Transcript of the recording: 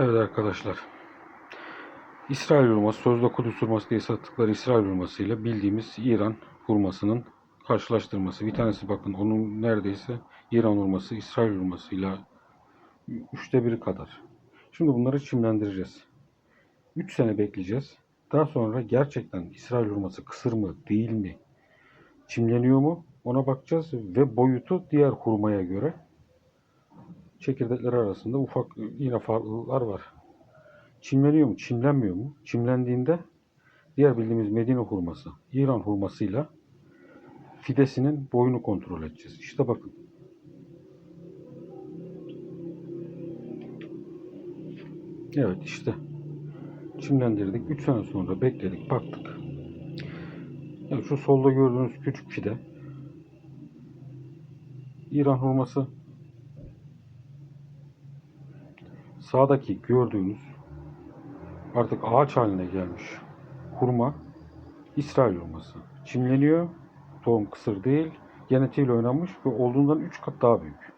Evet arkadaşlar. İsrail hurması, sözde Kudüs hurması diye sattıkları İsrail hurması ile bildiğimiz İran hurmasının karşılaştırması. Bir tanesi bakın onun neredeyse İran hurması İsrail hurmasıyla üçte biri kadar. Şimdi bunları çimlendireceğiz. 3 sene bekleyeceğiz. Daha sonra gerçekten İsrail hurması kısır mı değil mi? Çimleniyor mu? Ona bakacağız ve boyutu diğer hurmaya göre çekirdekler arasında ufak yine farklılıklar var. Çimleniyor mu, çimlenmiyor mu? Çimlendiğinde diğer bildiğimiz Medine hurması, İran hurmasıyla fidesinin boyunu kontrol edeceğiz. İşte bakın. Evet işte. Çimlendirdik. 3 sene sonra bekledik, baktık. Evet, şu solda gördüğünüz küçük fide. İran hurması. Sağdaki gördüğünüz artık ağaç haline gelmiş hurma İsrail hurması. Çimleniyor. Tohum kısır değil. Genetiğiyle oynanmış ve olduğundan 3 kat daha büyük.